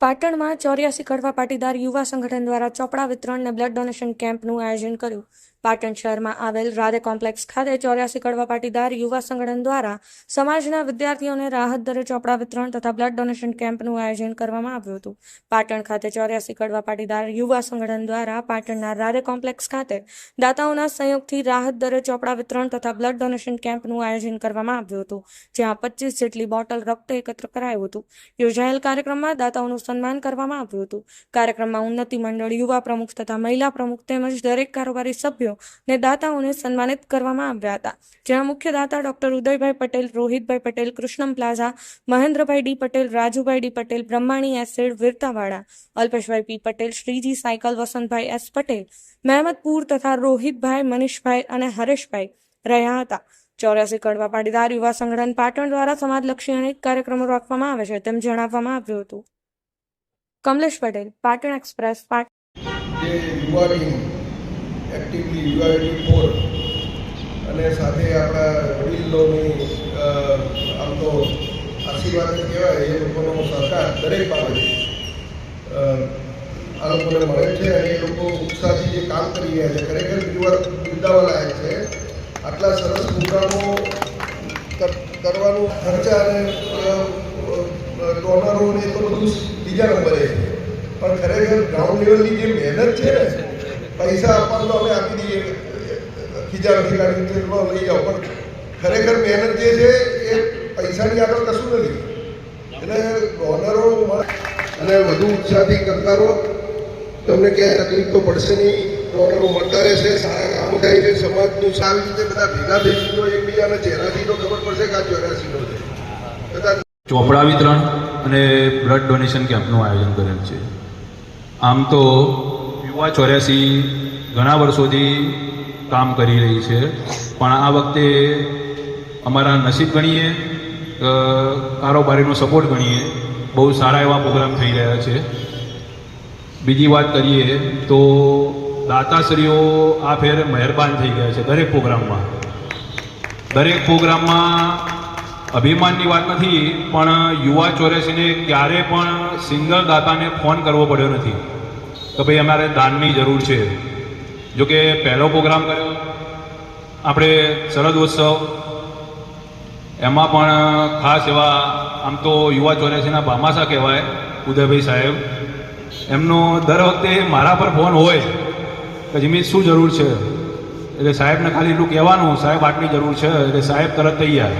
પાટણમાં ચોર્યાસી કડવા પાટીદાર યુવા સંગઠન દ્વારા ચોપડા વિતરણ અને બ્લડ ડોનેશન કેમ્પનું આયોજન કર્યું. પાટણ શહેરમાં આવેલ રાધે કોમ્પ્લેક્સ ખાતે ચોર્યાસી કડવા પાટીદાર યુવા સંગઠન દ્વારા સમાજના વિદ્યાર્થીઓને રાહત દરે ચોપડા વિતરણ તથા બ્લડ ડોનેશન કેમ્પનું આયોજન કરવામાં આવ્યું હતું. પાટણ ખાતે ચોર્યાસી કડવા પાટીદાર યુવા સંગઠન દ્વારા પાટણના રાધે કોમ્પ્લેક્સ ખાતે દાતાઓના સંયોગથી રાહત દરે ચોપડા વિતરણ તથા બ્લડ ડોનેશન કેમ્પનું આયોજન કરવામાં આવ્યું હતું, જ્યાં પચીસ જેટલી બોટલ રક્ત એકત્ર કરાયું હતું. યોજાયેલ કાર્યક્રમમાં દાતાઓનું સન્માન કરવામાં આવ્યું હતું. કાર્યક્રમમાં ઉન્નતિ મંડળ યુવા પ્રમુખ તથા મહિલા પ્રમુખ તેમજ દરેક કારોબારી સભ્યો ને દાતાઓને સન્માનિત કરવામાં આવ્યા હતા. જેમાં મુખ્ય દાતા doctor Udaybhai Patel, Rohitbhai Patel, Krishnam plaza, Mahendrabhai D Patel, Rajubhai D Patel, Brahmani acid Virtavada, Alpeshbhai P Patel, Shriji cycle, Vasantbhai S Patel, Mehmadpur તથા રોહિતભાઈ, મનીષભાઈ અને હરેશભાઈ રહ્યા હતા. ચોર્યાસી કડવા પાટીદાર યુવા સંગઠન પાટણ દ્વારા સમાજલક્ષી અનેક કાર્યક્રમો રાખવામાં આવે છે તેમ જણાવવામાં આવ્યું હતું. Kamlesh Patel, Patan express Patan actively UIT four અને સાથે આપણા વડીલોની આમ તો આશીર્વાદ કહેવાય, એ લોકોનો સહકાર દરેક બાબતે. આ લોકોને મળે છે અને એ લોકો ઉત્સાહથી જે કામ કરી રહ્યા છે, ખરેખર યુવા બિરદાવાલાયક છે. આટલા સરસ પ્રોગ્રામો કર- કરવાનું ખર્ચા અને ડોનરો ને એ તો બધું બીજા નંબરે છે. પણ ખરેખર ગ્રાઉન્ડ લેવલની જે મહેનત છે ને પૈસા આપવાનું તો અમે આપી દઈએ. ખીજાવતી કાઢી લઈ જાઓ. પણ ખરેખર મહેનત જે છે, એ પૈસાની આગળ કશું નથી. એટલે ઓનરો અને વધુ ઉત્સાહથી કરનારો તમને ક્યાંય તકલીફ તો પડશે નહીં. ઓનરો મળતા રહેશે, સારા કામો થાય છે, સમાજનું સારી રીતે બધા ભેગા થઈશું તો એકબીજાના ચહેરાથી તો ખબર પડશે કે આ ચોર્યાસીનો છે. કદાચ ચોપડા વિતરણ અને બ્લડ ડોનેશન કેમ્પનું આયોજન કરેલ છે. આમ તો યુવા ચોર્યાસી ઘણા વર્ષોથી કામ કરી રહી છે. પણ આ વખતે અમારા નસીબ ગણીએ કારોબારીનો સપોર્ટ ગણીએ, બહુ સારા એવા પ્રોગ્રામ થઈ રહ્યા છે. બીજી વાત કરીએ તો દાતાશ્રીઓ આ ફેર મહેરબાન થઈ ગયા છે દરેક પ્રોગ્રામમાં. દરેક પ્રોગ્રામમાં અભિમાનની વાત નથી, પણ યુવા ચોર્યાસીને ક્યારે પણ સિંગલ દાતાને ફોન કરવો પડ્યો નથી. કે ભાઈ અમારે દાનની જરૂર છે. જો કે પહેલો પ્રોગ્રામ કર્યો. આપણે શરદ ઉત્સવ. એમાં પણ ખાસ એવા આમ તો યુવા ચોર્યાસીના ભામાસા કહેવાય, ઉદયભાઈ સાહેબ. એમનો દર વખતે મારા પર ફોન હોય કે જીમી શું જરૂર છે? એટલે સાહેબને ખાલી એટલું કહેવાનું, સાહેબ, આટલી જરૂર છે. એટલે સાહેબ તરત તૈયાર.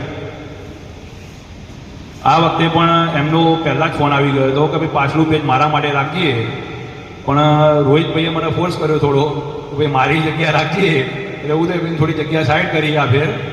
આ વખતે પણ એમનો પહેલાં જ ફોન આવી ગયો હતો કે ભાઈ, પાછલું પેજ મારા માટે રાખીએ. પણ રોહિતભાઈએ મને ફોર્સ કર્યો થોડો કે ભાઈ મારી જગ્યા રાખીએ. એટલે ઉદયભાઈ થોડી જગ્યા સાઈડ કરી આ ફેર.